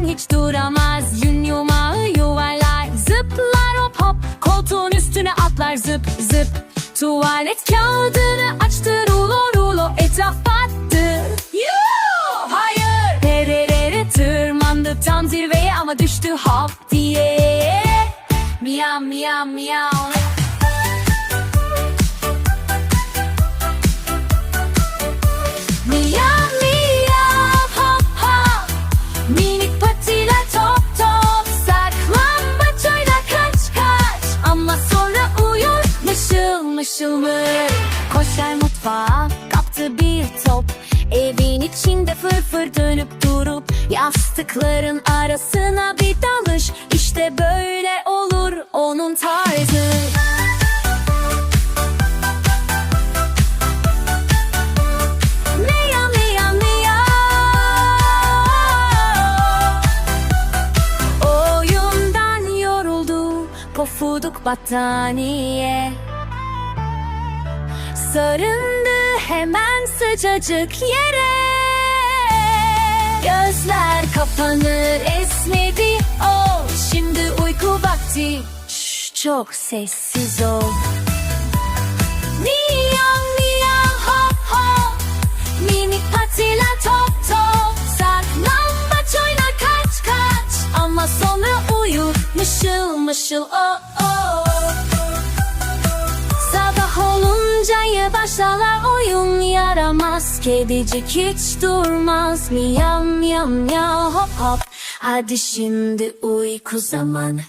Oynamadan hiç duramaz Yün yumağı yuvarlar. Zıplar hop hop Koltuğun üstüne atlar. Zıp zıp Tuvalet kağıdını açtı rulo rulo Etraf battı. Yoo! Hayır! Perelere tırmandı tam zirveye Ama düştü hop diye. Miyav miyav Miyav mı Koşar mutfağa kaptı bir top. Evin içinde fır fır dönüp durup Yastıkların arasına bir dalış. İşte böyle olur onun tarzı. Miyav miyav miyav Oyundan yoruldu Pofuduk battaniye Sarındı hemen sıcacık yere. Gözler kapanır esnedi. O Şimdi uyku vakti. Şş, Çok sessiz ol. Miyav miyav hop hop Minik patiler top top. Saklambaç oyna kaç kaç. Ama sonra uyur mışıl mışıl oh oh ya başlarlar oyun yaramaz Kedicik hiç durmaz. Miyav miyav miyav hop hop. Hadi şimdi uyku zamanı